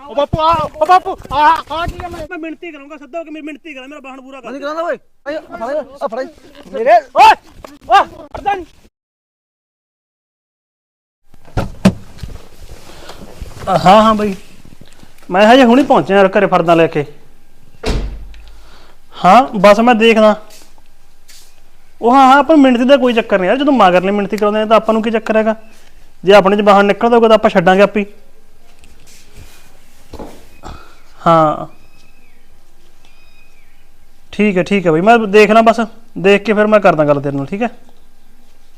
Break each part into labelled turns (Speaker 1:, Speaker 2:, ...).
Speaker 1: ਉਹ ਬਾਪੂ ਆ ਉਹ ਬਾਪੂ ਆ ਆ ਕੀ ਆ ਮੈਂ ਮੈਂ ਮਿਹਨਤੀ ਕਰਾਂਗਾ ਸੱਦਾ ਕੇ ਮੇਰੀ ਮਿਹਨਤੀ ਕਰਾਂ ਮੇਰਾ ਬਾਹਣ ਪੂਰਾ ਕਰ।
Speaker 2: ਕਰਾਂਦਾ ਓਏ। ਆ ਫੜ
Speaker 1: ਮੇਰੇ ਓਏ ਓਏ ਅਰਦਾਂ ਨਹੀਂ ਹਾਂ ਹਾਂ ਬਈ। ਮੈਂ ਹਜੇ ਹੁਣੀ ਪਹੁੰਚਿਆ ਯਾਰ ਘਰੇ ਫਰਦਾਂ ਲੈ ਕੇ। ਹਾਂ ਬਸ ਮੈਂ ਦੇਖਦਾ। ਉਹ ਹਾਂ ਹਾਂ ਆਪਾਂ ਮਿਹਨਤੀ ਦਾ ਕੋਈ ਚੱਕਰ ਨਹੀਂ ਯਾਰ। ਜਦੋਂ ਮਾਗਰਲੇ ਮਿਹਨਤੀ ਕਰਾਉਂਦੇ ਨੇ ਤਾਂ ਆਪਾਂ ਨੂੰ ਕੀ ਚੱਕਰ ਹੈਗਾ? ਜੇ ਆਪਣੇ ਚ ਬਾਹਰ ਨਿਕਲਦਾ ਹੋਊਗਾ ਤਾਂ ਆਪਾਂ ਛੱਡਾਂਗੇ ਆਪੀ ਹਾਂ। ਠੀਕ ਹੈ ਠੀਕ ਹੈ ਬਈ। ਮੈਂ ਦੇਖਣਾ ਬਸ। ਦੇਖ ਕੇ ਫਿਰ ਮੈਂ ਕਰਦਾ ਗੱਲ ਤੇਰੇ ਨਾਲ, ਠੀਕ ਹੈ?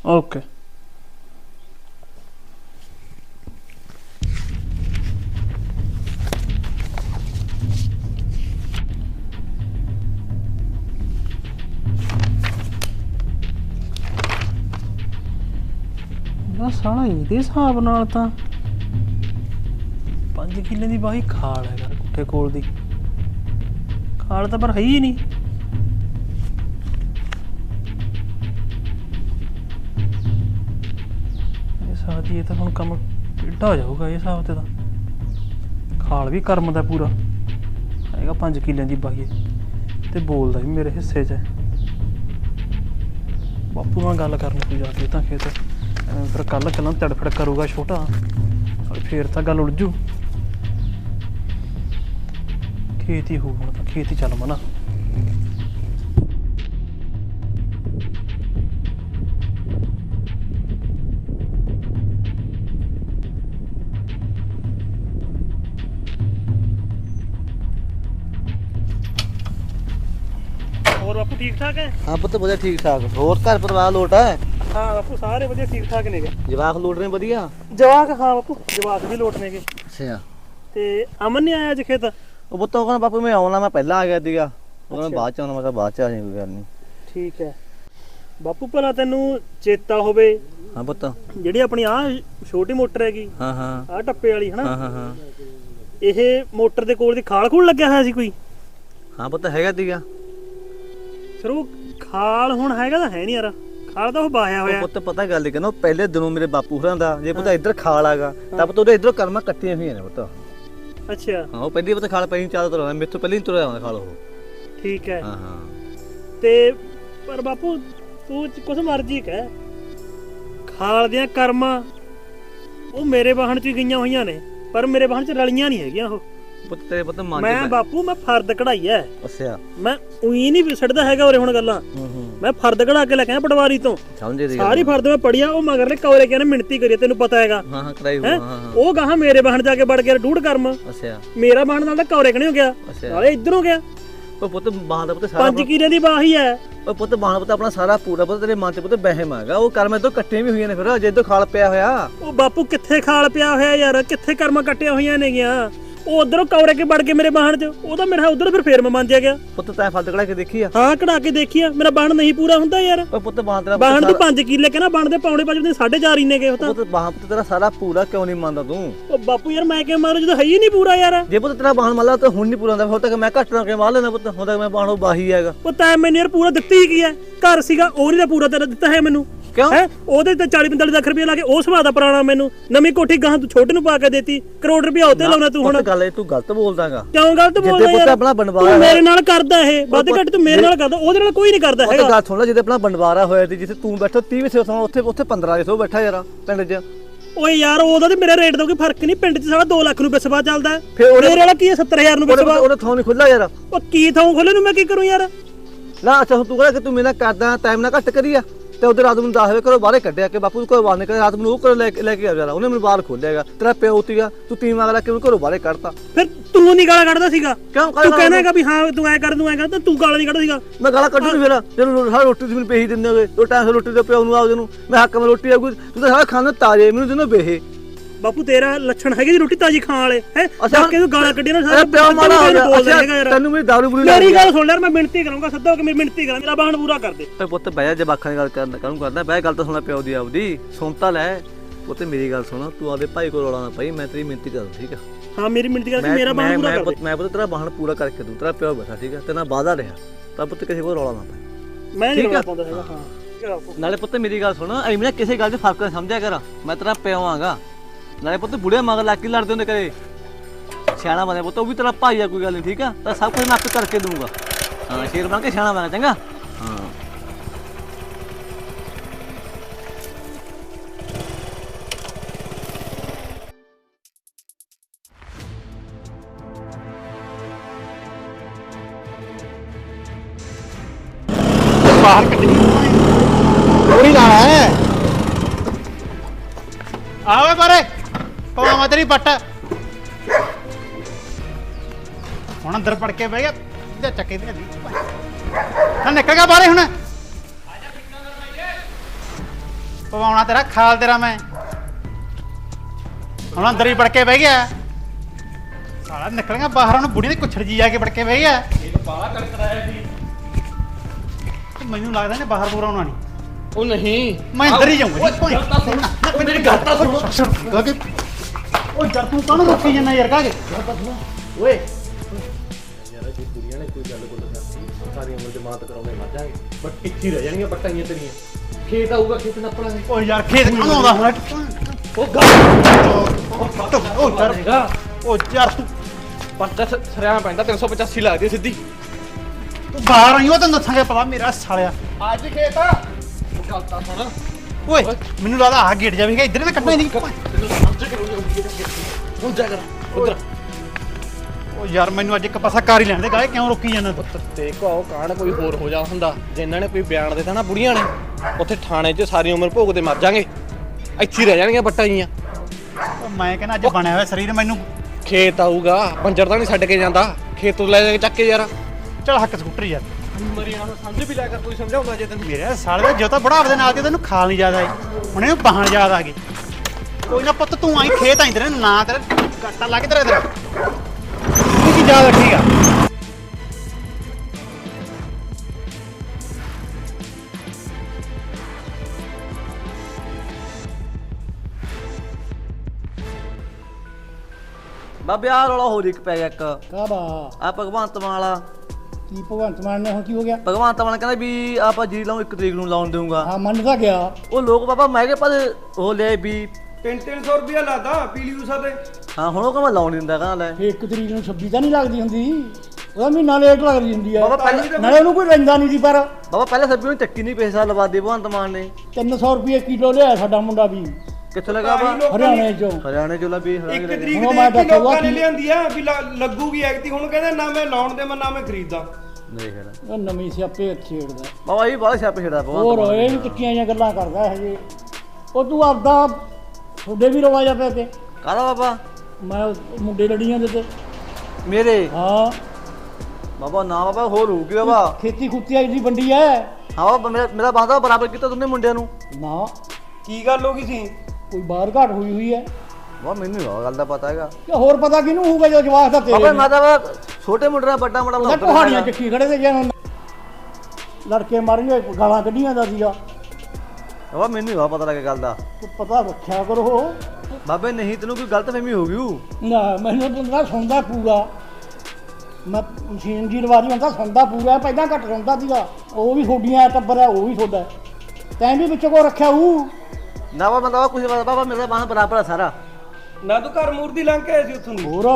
Speaker 1: ਓਕੇ। ਨਾ ਸਾਲਾ ਇਹਦੇ ਹਿਸਾਬ ਨਾਲ ਤਾਂ। 5 ਕਿੱਲੇ ਦੀ ਬਾਈ ਖਾਲ ਹੈ ਯਾਰ ਕੁੱਠੇ ਕੋਲ ਦੀ। ਖਾਲ ਤਾਂ ਪਰ ਹੈ ਹੀ ਨਹੀਂ। ਇਹ ਸਾਦੀ ਇਹ ਤਾਂ ਹੁਣ ਕੰਮ ਟੇਢਾ ਹੋ ਜਾਊਗਾ ਇਹ ਹਿਸਾਬ ਤੇ ਤਾਂ। ਖਾਲ ਵੀ ਕਰਮ ਦਾ ਪੂਰਾ। ਹੈਗਾ 5 ਕਿੱਲਿਆਂ ਦੀ ਬਾਈਏ। ਤੇ ਬੋਲਦਾ ਵੀ ਮੇਰੇ ਹਿੱਸੇ 'ਚ ਹੈ। ਬਾਪੂ ਨਾਲ ਗੱਲ ਕਰਨ ਕੋਈ ਜਾ ਕੇ ਤਾਂ ਖੇਤ। ਫਿਰ ਕੱਲ ਕੱਲਾਂ ਤੜਫੜ ਕਰੂਗਾ ਛੋਟਾ। ਨਾਲੇ ਫੇਰ ਤਾਂ ਗੱਲ ਉਲਝੂ। ਖੇਤੀ ਹੋ ਹੁਣ ਤਾਂ ਖੇਤੀ ਚੱਲ ਮਨਾ। ਹੋਰ ਬਾਪੂ ਠੀਕ ਠਾਕ ਹੈ?
Speaker 2: ਹਾਂ ਪੁੱਤ ਵਧੀਆ ਠੀਕ ਠਾਕ। ਹੋਰ ਘਰ ਪਰਿਵਾਰ ਲੋਟ ਹੈ?
Speaker 1: ਹਾਂ ਬਾਪੂ ਸਾਰੇ ਵਧੀਆ ਠੀਕ ਠਾਕ ਨੇਗੇ।
Speaker 2: ਜਵਾਕ ਲੋਟ ਰਹੇ ਵਧੀਆ?
Speaker 1: ਜਵਾਕ ਹਾਂ ਬਾਪੂ ਜਵਾਕ ਵੀ ਲੋਟ ਨੇਗੇ।
Speaker 2: ਅੱਛਾ।
Speaker 1: ਤੇ ਅਮਨ ਨਹੀਂ ਆਇਆ ਅੱਜ ਖੇਤ?
Speaker 2: ਉਹ ਪੁੱਤ ਉਹ ਕਹਿੰਦਾ ਬਾਪੂ ਮੈਂ ਆਉਣਾ ਮੈਂ ਪਹਿਲਾਂ ਆ ਗਿਆ ਸੀਗਾ। ਉਹ ਕਹਿੰਦਾ। ਬਾਅਦ ਚ ਆਉਣਾ। ਮੈਂ ਕਿਹਾ ਬਾਅਦ ਚ ਆ ਜਾਈਂ ਕੋਈ ਗੱਲ ਨਹੀਂ
Speaker 1: ਠੀਕ ਹੈ। ਬਾਪੂ ਭਲਾ ਤੈਨੂੰ ਚੇਤਾ ਹੋਵੇ
Speaker 2: ਹਾਂ ਪੁੱਤ।
Speaker 1: ਜਿਹੜੀ ਆਪਣੀ ਆ ਛੋਟੀ ਮੋਟਰ ਹੈਗੀ
Speaker 2: ਹਾਂ ਹਾਂ।
Speaker 1: ਆ ਟੱਪੇ ਵਾਲੀ ਹਨਾ?
Speaker 2: ਹਾਂ ਹਾਂ ਹਾਂ।
Speaker 1: ਇਹ ਮੋਟਰ ਦੇ ਕੋਲ ਦੀ ਖਾਲ ਖੂਲ ਲੱਗਿਆ ਹੋਇਆ ਸੀ ਕੋਈ?
Speaker 2: ਹਾਂ ਪੁੱਤ ਹੈਗਾ ਸੀਗਾ।
Speaker 1: ਫਿਰ ਉਹ ਖਾਲ ਹੁਣ ਹੈਗਾ ਤਾਂ ਹੈ ਨਹੀਂ ਯਾਰ। ਖਾਲ ਤਾਂ ਉਹ ਬਾਹਿਆ ਹੋਇਆ।
Speaker 2: ਪੁੱਤ ਪਤਾ ਗੱਲ ਕਿ ਨਾ ਉਹ ਪਹਿਲੇ ਦਿਨੋਂ ਮੇਰੇ ਬਾਪੂ ਹੋਰਾਂ ਦਾ ਜੇ ਪੁੱਤ ਇੱਧਰ ਖਾਲ ਆਗਾ ਤਾਂ ਪੁੱਤ ਉਹਦੇ ਇੱਧਰੋਂ ਕਰਮਾਂ ਕੱਟੀਆਂ ਹੋਈਆਂ ਨੇ ਪੁੱਤ।
Speaker 1: ਅੱਛਾ।
Speaker 2: ਹਾਂ ਉਹ ਪਹਿਲੀ ਪੁੱਤ ਖਾਲ ਪਹਿਲੀ ਚਾਲ ਤੁਰਿਆ ਤੋਂ ਪਹਿਲਾਂ ਤੁਰਿਆ ਆਉਂਦਾ ਖਾਲ ਉਹ।
Speaker 1: ਠੀਕ ਹੈ।
Speaker 2: ਹਾਂ ਹਾਂ।
Speaker 1: ਤੇ ਪਰ ਬਾਪੂ ਤੂੰ ਕੁਛ ਮਰਜ਼ੀ ਕਹਿ। ਖਾਲ ਦੀਆਂ ਕਰਮਾਂ ਉਹ ਮੇਰੇ ਵਾਹਣ ਚ ਹੀ ਗਈਆਂ ਹੋਈਆਂ ਨੇ ਪਰ ਮੇਰੇ ਵਾਹਣ ਚ ਰਲੀਆਂ ਨਹੀਂ ਹੈਗੀਆਂ ਉਹ।
Speaker 2: ਪੁੱਤ ਤੇਰੇ ਪੁੱਤ ਮਨ
Speaker 1: ਮੈਂ ਬਾਪੂ ਮੈਂ ਫਰਦ ਕਢਾਈ ਐ
Speaker 2: ਅੱਛਾ।
Speaker 1: ਮੈਂ ਉਹੀ ਨਹੀਂ ਵਿਸੜਦਾ ਹੈਗਾ ਉਰੇ ਹੁਣ ਗੱਲਾਂ।
Speaker 2: ਹੂੰ ਹੂੰ।
Speaker 1: ਮੈਂ ਫਰਦ ਕਢਾ ਕੇ ਲੈ ਕੇ ਆਇਆ ਪਟਵਾਰੀ ਤੋਂ।
Speaker 2: ਸਮਝੇ ਦੀ
Speaker 1: ਸਾਰੀ ਫਰਦ ਮੈਂ ਪੜਿਆ ਉਹ ਮਗਰਲੇ ਕੌਰੇ ਕਹਿੰਦੇ ਮਿਹਨਤੀ ਕਰੀਏ ਤੈਨੂੰ ਪਤਾ ਹੈਗਾ।
Speaker 2: ਹਾਂ ਹਾਂ ਕਰਾਈ
Speaker 1: ਹੈ?
Speaker 2: ਹਾਂ ਹਾਂ।
Speaker 1: ਉਹ ਗਾਹਾਂ ਮੇਰੇ ਵਾਹਣ ਜਾ ਕੇ ਵੜ ਗਿਆ ਡੂੜ ਕਰਮ।
Speaker 2: ਅੱਛਾ।
Speaker 1: ਮੇਰਾ ਵਾਹਣ ਨਾਲ ਤਾਂ ਕੌਰੇ ਕਣੇ ਹੋ ਗਿਆ?
Speaker 2: ਅੱਛਾ।
Speaker 1: ਨਾਲੇ ਇਧਰੋਂ ਗਿਆ।
Speaker 2: ਉਹ ਪੁੱਤ ਬਾਹਾਂ ਦਾ ਪੁੱਤ ਸਾਰਾ
Speaker 1: ਪੰਜ ਕਿਲੇ ਦੀ ਬਾਹੀ ਐ
Speaker 2: ਉਹ ਪੁੱਤ ਬਾਹਾਂ ਪੁੱਤ ਆਪਣਾ ਸਾਰਾ ਪੂਰਾ ਪੁੱਤ ਤੇਰੇ ਮਨ ਚ ਪੁੱਤ ਬਹਿਮ ਹੈਗਾ ਉਹ ਕਰਮ ਇਦੋਂ ਕੱਟੇ ਵੀ ਹੋਈਆਂ ਨੇ ਫਿਰ ਜੇ ਇਦੋਂ ਖਾਲ ਪਿਆ ਹੋਇਆ।
Speaker 1: ਉਹ ਬਾਪੂ ਕਿੱਥੇ ਖਾਲ ਪਿਆ ਹੋਇਆ ਯਾਰ? ਕਿੱਥੇ ਕਰਮਾਂ ਕੱਟੀਆਂ ਹੋਈਆਂ ਨੇਗੀਆਂ? ਉਹ ਉਧਰੋਂ ਕੌਰੇ ਕੇ ਵੜ ਕੇ ਮੇਰੇ ਬਾਹਣ 'ਚ ਉਹ ਤਾਂ ਮੇਰਾ ਉਧਰ ਫਿਰ ਫੇਰ ਮੰਜਿਆ ਗਿਆ।
Speaker 2: ਪੁੱਤ ਤੈਂ ਫਲਦ ਕੜਾ ਕੇ ਦੇਖੀ ਆ?
Speaker 1: ਹਾਂ ਕਢਾ ਕੇ ਦੇਖਿਆ ਮੇਰਾ ਬਾਹਣ ਨਹੀਂ ਪੂਰਾ ਹੁੰਦਾ ਯਾਰ।
Speaker 2: ਉਹ ਪੁੱਤ ਬਾਹਾਂ ਤੇਰਾ
Speaker 1: ਬਾਹਣ ਤੂੰ 5 ਕਿੱਲੇ ਕਹਿੰਦਾ ਬਾਹਣ ਦੇ ਪੌਣੇ ਪੰਜ ਦੇ 4.5 ਹੀ ਨੇਗੇ ਉਹ ਤਾਂ।
Speaker 2: ਪੁੱਤ ਬਾਹਾਂ ਪੁੱਤ ਤੇਰਾ ਸਾਰਾ ਪੂਰਾ ਕਿਉਂ ਨਹੀਂ ਮੰਨਦਾ ਤੂੰ?
Speaker 1: ਉਹ ਬਾਪੂ ਯਾਰ ਮੈਂ ਕਿਹਾ ਮਾਰੂ ਜਦੋਂ ਹੈ ਹੀ ਨਹੀਂ ਪੂਰਾ ਯਾਰ।
Speaker 2: ਜੇ ਪੁੱਤ ਤੇਰਾ ਬਾਹਾਂ ਮੰਨ ਲਾ ਤਾਂ ਹੁਣ ਨਹੀਂ ਪੂਰਾ ਹੁੰਦਾ। ਫਿਰ ਤੱਕ ਮੈਂ ਘੱਟ ਕੇ ਮਾਰ ਲੈਣਾ ਪੁੱਤ। ਹੁਣ ਤੱਕ ਮੈਂ ਬਾਹਣੋਂ ਬਾਹੀ ਹੈਗਾ।
Speaker 1: ਉਹ ਤਾਂ ਮੈਨੂੰ ਯਾਰ ਪੂਰਾ ਦਿੱਤੀ ਹੀ ਕੀ ਹੈ? ਘਰ ਸੀਗਾ ਉਹ ਨਹੀਂ ਤਾਂ ਪੂਰਾ ਤੇਰਾ ਦਿੱਤਾ ਹੈ ਮੈਨੂੰ।
Speaker 2: ਕਿਉਂ?
Speaker 1: ਹੈ? ਉਹਦੇ ਤੇ 40 45 ਲੱਖ ਰੁਪਏ ਲਾ ਕੇ ਉਹ ਸੁਭਾਅ ਦਾ ਪੁਰਾਣਾ ਮੈਨੂੰ। ਨਵੀਂ ਕੋਠੀ ਗਾਂ ਤੂੰ ਛੋਟੇ ਨੂੰ ਪਾ ਕੇ ਦੇਤੀ। ਕਰੋੜ ਰੁਪਇਆ ਉੱਤੇ ਲਾਉਣਾ ਤੂੰ ਹੁਣ।
Speaker 2: ਪੁੱਤ ਗੱਲ ਇਹ ਤੂੰ ਗਲਤ ਬੋਲਦਾਗਾ।
Speaker 1: ਕਿਉਂ ਗਲਤ ਬੋਲਦਾ
Speaker 2: ਜਿੱਦੇ ਪੁੱਤ
Speaker 1: ਯਾਰ?
Speaker 2: ਆਪਣਾ
Speaker 1: ਤੂੰ
Speaker 2: ਬਣਵਾਇਆ
Speaker 1: ਮੇਰੇ ਨਾਲ ਕਰਦਾ ਇਹ। ਵੱਧ ਘੱਟ ਤੂੰ ਮੇਰੇ ਨਾਲ ਕਰਦਾ। ਉਹਦੇ ਨਾਲ ਕੋਈ ਨਹੀਂ ਕਰਦਾ
Speaker 2: ਉਹ ਤਾਂ
Speaker 1: ਹੈਗਾ।
Speaker 2: ਗੱਲ ਸੁਣ ਲੈ ਜਿੱਦੇ ਆਪਣਾ ਬੰਡਵਾਰਾ ਹੋਇਆ ਸੀ ਜਿੱਥੇ ਤੂੰ ਬੈਠਾ 30 ਵਿਸੇ ਉੱਥੇ ਉੱਥੇ 15 ਵਿਸੇ ਬੈਠਾ ਯਾਰ ਪਿੰਡ 'ਚ।
Speaker 1: ਓਏ ਯਾਰ ਉਹਦਾ ਤੇ ਮੇਰੇ ਰੇਟ ਦਾ ਕੋਈ ਫ਼ਰਕ ਨਹੀਂ। ਪਿੰਡ 'ਚ ਸਾਲਾ 2 ਲੱਖ ਨੂੰ ਬਿਸਵਾ ਚੱਲਦਾ। ਹੈ।
Speaker 2: ਫਿਰ
Speaker 1: ਮੇਰੇ ਵਾਲਾ ਕੀ ਹੈ? 70000 ਨੂੰ ਬਿਸਵਾ
Speaker 2: ਉਹਦੇ ਥਾਂ ਨਹੀਂ ਖੁੱਲਾ ਯਾਰ।
Speaker 1: ਉਹ ਕੀ ਥਾਂ ਖੋਲੇ ਨੂੰ ਮੈਂ ਕੀ ਕਰੂੰ ਯਾਰ?
Speaker 2: ਨਾ ਅੱਛਾ ਹੁਣ ਤੂੰ ਕਹਿੰਦਾ ਕਿ ਤੂੰ ਮੇਰੇ ਨਾਲ ਕਰਦਾ ਟਾਈਮ ਨਾਲ ਘੱਟ ਕਰੀਆ। ਤੇ ਉਧਰ ਰਾਤ ਨੂੰ 10 ਵਜੇ ਘਰੋਂ ਬਾਹਰੇ ਕੱਢਿਆ ਕਿ ਬਾਪੂ ਕੋਈ ਬਾਹਰ ਨਿਕਲ ਰਾਤ ਨੂੰ ਉਹ ਘਰੋਂ ਲੈ ਕੇ ਲੈ ਕੇ ਆ ਜਰਾ ਉਹਨੇ ਮੈਨੂੰ ਬਾਹਰ ਖੋਲਿਆਗਾ ਤੇਰਾ ਪਿਓ ਤੀਗਾ ਤੂੰ ਤੀਨ ਮੰਗਲਾ ਕਿਉਂ ਘਰੋਂ ਬਾਹਰੇ ਕੱਢਤਾ?
Speaker 1: ਫਿਰ ਤੂੰ ਨਹੀਂ ਗਾਲਾਂ ਕੱਢਦਾ ਸੀਗਾ?
Speaker 2: ਕਿਉਂ
Speaker 1: ਤੂੰ ਕਹਿੰਦਾ ਹੈਗਾ ਵੀ ਹਾਂ ਤੂੰ ਐ ਕਰ ਤੂੰ ਐ ਕਰ ਤਾਂ ਤੂੰ ਗਾਲਾਂ ਨਹੀਂ ਕੱਢਦਾ ਸੀਗਾ।
Speaker 2: ਮੈਂ ਗਾਲਾਂ ਕੱਢੂ ਫਿਰ। ਜਦੋਂ ਸਾਰਾ ਰੋਟੀ ਤੁਸੀਂ ਮੈਨੂੰ ਪੇਹੀ ਦਿੰਦੇ ਹੋਗੇ। ਦੋ ਟਾਈਮ ਰੋਟੀ ਦੇ ਪਿਓ ਨੂੰ ਆਉਦੇ ਨੂੰ। ਮੈਂ ਹੱਕ ਮੈਂ ਰੋਟੀ ਆਗੂ ਤੂੰ ਤਾਂ ਸਾਰਾ ਖਾਣਾ ਤਾਜੇ ਮੈਨੂੰ ਦਿੰਦੇ ਬੇਹੇ।
Speaker 1: ਬਾਪੂ ਤੇਰਾ ਲੱਛਣ ਹੈਗੇ ਜੀ ਰੋਟੀ ਤਾਜੀ ਖਾਣ ਵਾਲੇ ਹੈ? ਅੱਛਾ ਕਿ ਤੂੰ ਗਾਲਾਂ ਕੱਢੀਆਂ ਨਾ
Speaker 2: ਅਰੇ ਪਿਓ ਮਾਰਾ ਹੋ ਗਿਆ। ਅੱਛਾ ਤੈਨੂੰ ਮੇਰੀ ਦਾਰੂ ਬੁਰੀ
Speaker 1: ਮੇਰੀ ਗੱਲ ਸੁਣ ਲੈ ਮੈਂ ਮਿਹਨਤੀ ਕਰਾਂਗਾ ਸੱਦਾ ਕੇ ਮੇਰੀ ਮਿਹਨਤੀ ਕਰਾਂ ਮੇਰਾ ਬਾਹਣ ਪੂਰਾ ਕਰ ਦੇ।
Speaker 2: ਤੇ ਪੁੱਤ ਬਹਿ ਜਾ ਜਵਾਖਾਂ ਦੀ ਗੱਲ ਕਰਨ ਕਰੂੰ ਕਰਦਾ ਬਹਿ ਗੱਲ ਤਾਂ ਸੁਣਾ ਪਿਓ ਦੀ ਆਪਦੀ। ਸੁਣ ਤਾਂ ਲੈ। ਪੁੱਤ ਮੇਰੀ ਗੱਲ ਸੁਣ ਤੂੰ ਆਪਦੇ ਭਾਈ ਕੋਲ ਰੌਲਾ ਨਾ ਪਈ ਮੈਂ ਤੇਰੀ ਮਿਹਨਤੀ ਕਰਦਾ ਠੀਕ ਆ?
Speaker 1: ਹਾਂ ਮੇਰੀ ਮਿਹਨਤੀ ਕਰਕੇ ਮੇਰਾ ਬਾਹਣ ਪੂਰਾ ਕਰ ਦੇ।
Speaker 2: ਮੈਂ ਪੁੱਤ ਤੇਰਾ ਬਾਹਣ ਪੂਰਾ ਕਰਕੇ ਦੂੰ ਤੇਰਾ ਪਿਓ ਬੈਠਾ ਠੀਕ ਆ? ਤੇ ਨਾ ਵਾਦਾ ਰਿਹਾ ਤਾਂ ਪੁੱਤ ਕਿਸੇ ਕੋਲ ਰੌਲਾ ਨਾ ਪਈ।
Speaker 1: ਮੈਂ ਨਹੀਂ। ਰੌਲਾ ਪਾਉਂਦਾ ਹੈਗਾ ਹਾਂ।
Speaker 2: ਨਾਲੇ ਪੁੱਤ ਮੇਰੀ ਗੱਲ ਸੁਣ ਐਵੇਂ ਨਾ ਕਿਸੇ ਗੱਲ 'ਚ ਫ਼ਰਕ ਸਮਝਿਆ ਕਰ ਮੈਂ ਤੇਰਾ ਪਿਓ ਆਂਗਾ। ਨਾਲੇ ਪੁੱਤ ਬੁੜੇ ਮਗਰ ਲੱਗ ਕੇ ਲੜਦੇ ਹੁੰਦੇ ਕਦੇ। ਸਿਆਣਾ ਬਣਿਆ ਪੁੱਤ, ਉਹ ਵੀ ਤੇਰਾ ਭਾਈ ਆ, ਕੋਈ ਗੱਲ ਨਹੀਂ ਠੀਕ ਆ? ਤਾਂ ਸਭ ਕੁਝ ਮੈਂ ਆਪੇ ਕਰਕੇ ਦੂੰਗਾ ਹਾਂ, ਸ਼ੇਰ ਬਣ ਕੇ ਸਿਆਣਾ ਬਣਾ ਚੰਗਾ?
Speaker 3: ਤੇਰੀ ਪੱਟ ਹੁਣ ਅੰਦਰ ਪੜ ਕੇ ਬਹਿ ਗਿਆ ਤੇ ਚੱਕੇ ਤੇ ਨਾ ਨਿਕਲ ਗਿਆ ਬਾਹਰੇ ਹੁਣ ਪਵਾਉਣਾ ਤੇਰਾ ਖਾਲ ਤੇਰਾ ਮੈਂ ਹੁਣ ਅੰਦਰ ਹੀ ਪੜ ਕੇ ਬਹਿ ਗਿਆ ਸਾਲਾ ਨਿਕਲ ਗਿਆ ਬਾਹਰ ਉਹਨੂੰ ਬੁੜੀ ਦੇ ਕੁੱਛੜ ਜੀ ਜਾ ਕੇ ਪੜ ਕੇ ਬਹਿ ਗਿਆ ਮੈਨੂੰ ਲੱਗਦਾ ਇਹਨੇ ਬਾਹਰ ਬੂਰ ਆਉਣਾ ਨਹੀਂ
Speaker 4: ਉਹ ਨਹੀਂ
Speaker 3: ਮੈਂ ਅੰਦਰ ਹੀ ਜਾਊਂਗਾ ਜੀ
Speaker 4: ਗੱਲ ਤਾਂ ਸੁਣ
Speaker 3: ਨਾ ਮੇਰੀ ਗੱਲ ਤਾਂ ਸੁਣ ਉਹ ਜਰ ਤੂੰ ਕਾਹਨੂੰ ਰੋਕੀ ਜਾਂਦਾ ਯਾਰ ਕਾਗੇ ਓਏ।
Speaker 4: ਯਾਰ ਜੇ ਕੁੜੀਆਂ ਨੇ ਕੋਈ ਗੱਲ ਗੁੱਲ ਕਰਤੀ ਸਾਰੀ ਉਮਰ ਮਰ ਜਾਣਗੇ ਬਟ ਪਿੱਛੇ ਰਹਿ ਜਾਣਗੀਆਂ ਬਟਾਈਆਂ ਤੇਰੀਆਂ। ਖੇਤ ਆਊਗਾ ਖੇਤ ਨੱਪਣਾਗੇ
Speaker 3: ਓ ਯਾਰ ਖੇਤ ਕਾਹਨੂੰ ਆਉਂਦਾ? ਹੁਣ
Speaker 4: ਉਹ ਗੱਲ
Speaker 3: ਓ ਯਾਰ।
Speaker 4: ਹੈਗਾ
Speaker 3: ਓ ਯਾਰ। ਤੂੰ
Speaker 4: ਪੱਟਾ ਸਰਿਆ ਪੈਂਦਾ 385 ਲੱਗਦੀ ਸਿੱਧੀ।
Speaker 3: ਤੂੰ ਬਾਹਰ ਆਈ ਉਹ ਤੈਨੂੰ ਦੱਸਾਂਗੇ ਪਤਾ ਮੇਰਾ ਸਾਲਿਆ।
Speaker 4: ਅੱਜ ਖੇਤ ਸੁਣ
Speaker 3: ਓਏ ਮੈਨੂੰ ਲੱਗਦਾ ਆ ਗੇਟ ਜਾਵੇਗਾ ਇੱਧਰ ਤੇ ਕੱਢਣਾ ਨਹੀਂ।
Speaker 4: ਸਮਝ ਕਰੂੰਗੀ ਹੁਣ ਜਾ ਕਰ ਉਧਰ।
Speaker 3: ਓ ਯਾਰ ਮੈਨੂੰ ਅੱਜ ਇੱਕ ਪਾਸਾ ਕਰ ਹੀ ਲੈਣ ਦੇ ਗਾਏ ਕਿਉਂ ਰੋਕੀ ਜਾਂਦਾ?
Speaker 4: ਤੇ ਕੋ ਕਾਣ ਕੋਈ ਹੋਰ ਹੋ ਜਾ ਹੁੰਦਾ। ਜੇ ਇਹਨਾਂ ਨੇ ਕੋਈ ਬਿਆਨ ਦਿੱਤਾ ਨਾ ਬੁੜੀਆਂ ਨੇ ਉੱਥੇ ਥਾਣੇ 'ਚ ਸਾਰੀ ਉਮਰ ਭੋਗਦੇ ਮਰ ਜਾਣਗੇ ਇੱਥੇ ਹੀ ਰਹਿ ਜਾਣਗੀਆਂ ਬਟਾਈਆਂ
Speaker 3: ਓ ਮੈਂ ਕਹਿੰਦਾ ਅੱਜ ਬਣਿਆ ਹੋਇਆ ਸਰੀਰ ਮੈਨੂੰ
Speaker 4: ਖੇਤ ਆਊਗਾ ਬੰਜਰ ਤਾਂ ਨਹੀਂ ਛੱਡ ਕੇ ਜਾਂਦਾ। ਖੇਤ ਤੋਂ ਲੈ ਜਾ ਕੇ ਚੱਕ ਕੇ ਯਾਰ।
Speaker 3: ਚਲ ਹੱਕ ਸਕੂਟਰ ਯਾਰ
Speaker 4: ਮਰੀਆਂ ਨੂੰ ਸਮਝ ਵੀ ਲੈ ਕਰ ਕੋਈ ਸਮਝਾਉਂਦਾ ਜੇ ਤੈਨੂੰ।
Speaker 3: ਮੇਰੇ ਸਾਲੇ ਦਾ ਜੋ ਤਾਂ ਬੜਾਵ ਦੇ ਨਾਲ ਤੇ ਤੈਨੂੰ ਖਾਲ ਨਹੀਂ ਜ਼ਿਆਦਾ ਆਈ। ਹੁਣ ਇਹਨੂੰ ਬਾਹਣ ਜ਼ਿਆਦਾ ਆ ਗਈ। ਕੋਈ ਨਾ ਪੁੱਤ ਤੂੰ ਆਈ ਖੇਤ ਆਈ ਤੇਰੇ ਨਾ ਤੇਰਾ ਕੱਟਾ ਲਾ ਕੇ ਤੇਰੇ ਇਧਰ। ਤੂੰ ਕੀ ਯਾਦ ਰੱਖੇਗਾ
Speaker 2: ਬਾਬੇ ਆਹ ਰੌਲਾ ਹੋ ਇੱਕ ਪੈ ਗਿਆ ਇੱਕ।
Speaker 5: ਕਾਹਦਾ?
Speaker 2: ਆ ਭਗਵੰਤ ਮਾਨ ਵਾਲਾ।
Speaker 5: ਕੀ ਭਗਵੰਤ ਮਾਨ ਨੇ ਹੁਣ ਕੀ ਹੋ ਗਿਆ?
Speaker 2: ਭਗਵੰਤ ਮਾਨ ਕਹਿੰਦਾ ਵੀ ਆਪਾਂ ਜੀ ਲਾਉਂ ਇੱਕ ਤਰੀਕ ਨੂੰ ਲਾਉਣ ਦੇਊਗਾ।
Speaker 5: ਹਾਂ ਮੰਨਦਾ ਗਿਆ।
Speaker 2: ਉਹ ਲੋਕ ਬਾਬਾ ਮਹਿੰਗੇ ਪਰ ਉਹ ਲੈ ਵੀ
Speaker 6: 3-300 ਰੁਪਇਆ ਲਾਦਾ ਪੀਲੀ ਉਸਾ ਤੇ।
Speaker 2: ਹਾਂ ਹੁਣ ਉਹ ਕਹਿੰਦਾ ਲਾਉਣ ਨਹੀਂ ਦਿੰਦਾ ਕਹਿੰਦਾ ਲੈ।
Speaker 5: ਇੱਕ ਤਰੀਕ ਨੂੰ 26 ਤਾਂ ਨਹੀਂ ਲੱਗਦੀ ਹੁੰਦੀ। ਉਹਦਾ ਮਹੀਨਾ ਲੇਟ ਲੱਗਦੀ ਹੁੰਦੀ
Speaker 2: ਬਾਬਾ
Speaker 5: ਹੈ
Speaker 2: ਪਹਿਲੀ
Speaker 5: ਨਾਲੇ ਉਹਨੂੰ ਕੋਈ ਰਹਿੰਦਾ ਨਹੀਂ ਸੀ ਪਰ।
Speaker 2: ਬਾਬਾ ਪਹਿਲੇ ਸੱਬੀ ਨੂੰ ਚੱਕੀ ਨਹੀਂ ਪੈਸਾ ਲਵਾ ਦੇ ਭਗਵੰਤ ਮਾਨ ਨੇ।
Speaker 5: 300 ਰੁਪਏ ਕਿਲੋ ਲਿਆ ਸਾਡਾ ਮੁੰਡਾ ਵੀ।
Speaker 2: ਕਿੱਥੋਂ ਲਗਾ ਵਾ
Speaker 5: ਹਰਿਆਣੇ ਚੋਂ।
Speaker 2: ਹਰਿਆਣੇ ਚੋਂ ਲੱਭੀ ਹਰਿਆਣੇ
Speaker 6: ਇੱਕ। ਤਰੀਕ
Speaker 5: ਹੁਣ
Speaker 6: ਦੇ
Speaker 5: ਮੈਂ
Speaker 6: ਕੇ
Speaker 5: ਦੱਸੂਗਾ
Speaker 6: ਲੋਕਾਂ ਨੇ
Speaker 5: ਕਿ-
Speaker 6: ਲਿਆਂਦੀ ਆ ਵੀ ਲ- ਲੱਗੂਗੀ ਐਕਤੀ ਹੁਣ ਕਹਿੰਦੇ ਨਾ ਮੈਂ ਲਾਉਣ ਦੇ ਮੈਂ ਨਾ ਮੈਂ ਖਰੀਦਾਂ।
Speaker 2: ਦੇਖ ਲੈ।
Speaker 5: ਉਹ ਨਵੀਂ ਸਿਆਪੇ ਛੇੜਦਾ।
Speaker 2: ਬਾਬਾ ਇਹ ਬਾਹਲੇ ਛਾਪੇ ਛੇੜਾ ਭਗਵੰਤ
Speaker 5: ਹੋਰ ਇਹ ਵੀ ਟਿੱਕੀਆਂ ਜਿਹੀਆਂ ਗੱਲਾਂ ਕਰਦਾ ਹਜੇ ਉਹ ਤੂੰ ਆਪਦਾ ਤੁਹਾਡੇ ਵੀ ਰਵਾਜਾ ਪਿਆ ਤੇ।
Speaker 2: ਕਾਹਦਾ ਬਾਬਾ?
Speaker 5: ਮੈਂ ਉਹ ਮੁੰਡੇ ਲੜੀਆਂ ਦੇ ਤੇ।
Speaker 2: ਮੇਰੇ?
Speaker 5: ਹਾਂ।
Speaker 2: ਬਾਬਾ ਨਾ ਬਾਬਾ ਹੋਰ ਹੋਊਗੀ ਬਾਬਾ।
Speaker 5: ਖੇਤੀ ਖੁੱਤੀ ਆਈ ਦੀ ਵੰਡੀ ਹੈ
Speaker 2: ਹਾਂ ਬਾਬਾ ਮੇਰਾ ਮੇਰਾ ਬਾਂਦਾ ਬਰਾਬਰ ਕੀਤਾ ਤੁਮਨੇ ਮੁੰਡਿਆਂ ਨੂੰ।
Speaker 5: ਨਾ।
Speaker 6: ਕੀ ਗੱਲ ਹੋ ਗਈ ਸੀ?
Speaker 5: ਕੋਈ ਬਾਹਰ ਘਾਟ ਹੋਈ ਹੋਈ ਹੈ?
Speaker 2: ਬਾਬਾ ਮੈਨੂੰ ਨਹੀਂ ਗੱਲ ਦਾ ਪਤਾ ਹੈਗਾ।
Speaker 5: ਕਿ ਹੋਰ ਪਤਾ ਕਿਹਨੂੰ ਹੋਊਗਾ ਜੋ ਜਵਾਕ ਦਾ
Speaker 2: ਬਾਬਾ
Speaker 5: ਤੇਰੇ
Speaker 2: ਮੈਂ ਤਾਂ ਛੋਟੇ ਮੁੰਡੇ ਨਾਲ ਵੱਡਾ ਮੁੰਡਾ ਬਣਾਉਂਦਾ
Speaker 5: ਪਹਾੜੀਆਂ ਚੱਕੀ ਖੜੇ ਤੇ ਜਿਹਨੂੰ ਲੜਕੇ ਮਾਰੀਆਂ ਗਾਲਾਂ ਕੱਢੀਆਂ ਦਾ ਸੀਗਾ।
Speaker 2: ਬਾਬਾ ਮੈਨੂੰ ਨਹੀਂ ਪਤਾ ਲੱਗਾ ਗੱਲ ਦਾ।
Speaker 5: ਤੂੰ ਪਤਾ ਰੱਖਿਆ ਕਰੋ।
Speaker 2: ਬਾਬੇ ਨਹੀਂ ਤੈਨੂੰ ਕੋਈ ਗਲਤ ਫਹਿਮੀ ਹੋ ਗਈ।
Speaker 5: ਨਾ ਮੈਨੂੰ ਬੰਦਾ ਸੁਣਦਾ ਪੂਰਾ। ਮੈਂ ਮਸ਼ੀਨ ਜੀ ਰਵਾਰੀ ਹੁੰਦਾ ਸੁਣਦਾ ਪੂਰਾ ਪਹਿਲਾਂ ਘੱਟ ਸੁਣਦਾ ਸੀਗਾ। ਉਹ ਵੀ ਤੁਹਾਡੀਆਂ ਟੱਬਰ ਹੈ ਉਹ ਵੀ ਹੈ। ਤੈਂ ਵੀ ਵਿੱਚ ਕੋ ਰੱਖਿਆ ਹੂੰ?
Speaker 2: ਨਾ ਬਾਬਾ ਮਤਲਬ ਕੁਝ ਬਾਬਾ ਮੇਰਾ ਬਾਂਹ ਬਰਾਬਰ ਆ ਸਾਰਾ।
Speaker 6: ਨਾ ਤੂੰ ਘਰ ਮੂਰਤੀ ਲੰਘ ਕੇ ਆਇਆ ਸੀ ਉੱਥੋਂ ਦੀ?
Speaker 5: ਹੋਰ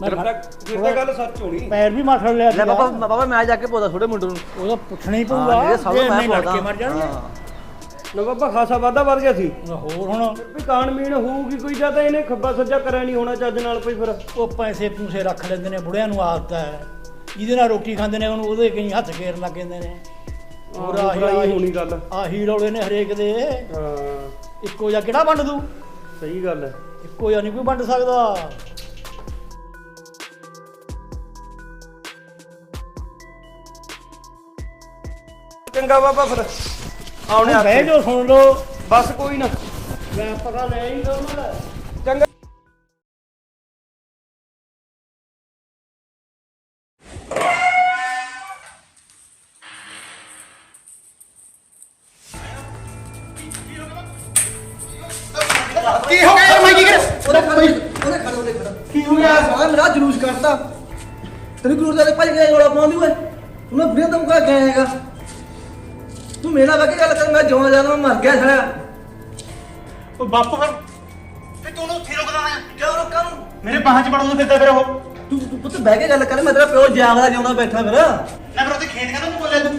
Speaker 5: ਮੈਂ
Speaker 6: ਫਿਰ ਤਾਂ ਫਿਰ ਤਾਂ ਗੱਲ ਸੱਚ ਹੋਣੀ।
Speaker 5: ਪੈਰ ਵੀ ਮਾਥੜ ਲਿਆ
Speaker 2: ਲੈ
Speaker 5: ਸੀਗਾ।
Speaker 2: ਬਾਬਾ ਬਾਬਾ ਮੈਂ ਜਾ ਕੇ ਪੋਦਾ ਛੋਟੇ ਮੁੰਡੇ ਨੂੰ।
Speaker 5: ਉਹਦਾ ਪੁੱਛਣਾ ਹੀ ਪਊਗਾ।
Speaker 2: ਜਿਹੜੇ ਸਭ
Speaker 5: ਜੇ
Speaker 2: ਮੈਂ
Speaker 5: ਇੰਨੇ
Speaker 2: ਪੋਦਾ
Speaker 5: ਲੜਕੇ ਮਰ ਜਾਣਗੇ।
Speaker 6: ਨਾ ਬਾਬਾ ਖਾਸਾ ਵਾਧਾ ਵੱਧ ਗਿਆ ਸੀ।
Speaker 5: ਹੋਰ ਹੁਣ।
Speaker 6: ਵੀ ਕਾਨਮੀਨ ਹੋਊਗੀ ਕੋਈ ਜਾਂ ਤਾਂ ਇਹਨੇ ਖੱਬਾ ਸੱਜਾ ਕਰਿਆ ਨਹੀਂ ਹੋਣਾ ਚੱਜ ਨਾਲ ਕੋਈ ਫਿਰ।
Speaker 5: ਉਹ ਪੈਸੇ ਪੂਸੇ ਰੱਖ ਲੈਂਦੇ ਨੇ ਬੁੜਿਆਂ ਨੂੰ ਆਦਤ ਹੈ। ਜਿਹਦੇ ਨਾਲ ਰੋਟੀ ਖਾਂਦੇ ਨੇ ਉਹਨੂੰ ਉਹਦੇ ਕਈ ਹੱਥ ਫੇਰਨ ਲੱਗ ਜਾਂਦੇ ਨੇ। ਹੋਰ
Speaker 6: ਆਹੋ,
Speaker 5: ਆਹੀ-
Speaker 6: ਹੋਣੀ ਗੱਲ।
Speaker 5: ਆਹੀ ਰੌਲੇ ਨੇ ਹਰੇਕ ਦੇ।
Speaker 6: ਹਾਂ।
Speaker 5: ਇੱਕੋ ਜਿਹਾ ਕਿਹੜਾ ਵੰਡ ਦੂ
Speaker 6: ਸਹੀ ਗੱਲ ਹੈ।
Speaker 5: ਇੱਕੋ ਜਿਹਾ ਨਹੀਂ ਕੋਈ ਵੰਡ ਸਕਦਾ।
Speaker 6: ਚੰਗਾ ਬਾਬਾ ਫਿਰ। ਆਉਣੇ
Speaker 5: ਹੁਣ ਬਹਿ ਜਾਓ ਸੁਣ ਲਓ।
Speaker 6: ਬਸ ਕੋਈ ਨਾ।
Speaker 5: ਮੈਂ ਪਤਾ ਲੈ ਹੀ ਦਊਂਗਾ
Speaker 6: ਚੰਗਾ
Speaker 3: ਕੀ ਹੋ ਗਿਆ? ਮੈਂ ਕੀ ਕਰਾਂ
Speaker 2: ਉਹਨੇ ਖੜੋ ਉਹਨੇ ਖੜੋ ਉਹਨੇ ਖੜੋ।
Speaker 3: ਕੀ ਹੋ ਗਿਆ?
Speaker 2: ਸਾਲਾ ਮੇਰਾ ਜਲੂਸ ਕੱਢਦਾ ਤੈਨੂੰ ਗੁਰੂ ਦੇ ਭੱਜ ਗਿਆ ਰੋਲਾ ਪਾਉਂਦੀ ਓਏ। ਉਹਨੇ ਫਿਰ ਤੂੰ ਕਾ ਗਿਆ ਹੈਗਾ ਤੂੰ ਮੇਰਾ ਵਾ ਕੇ ਗੱਲ ਕਰ ਮੈਂ ਜਿਉਂ ਜਾਣਾ ਮੈਂ ਮਰ ਗਿਆ ਸਾਲਾ
Speaker 3: ਉਹ ਬਾਪੂ ਫਿਰ? ਤੇ ਤੂੰ ਉਹਨੂੰ ਉੱਥੇ ਰੁਕਦਾ ਆ।
Speaker 2: ਕਿਉਂ ਰੋਕਾਂ ਨੂੰ?
Speaker 3: ਮੇਰੇ ਬਾਹਾਂ 'ਚ ਵੜਨ ਨੂੰ ਫਿਰਦਾ ਫਿਰ ਉਹ।
Speaker 2: ਤੂੰ ਤੂੰ ਪੁੱਤ ਬਹਿ ਕੇ ਗੱਲ ਕਰ ਮੈਂ ਤੇਰਾ ਪਿਓ ਜਾਗਦਾ ਜਿਉਂਦਾ ਬੈਠਾ ਫਿਰ।
Speaker 3: ਨਾ ਫਿਰ ਉੱਥੇ ਖੇਤ ਕਹਿੰਦਾ ਤੂੰ ਬੋਲਿਆ ਤੂੰ।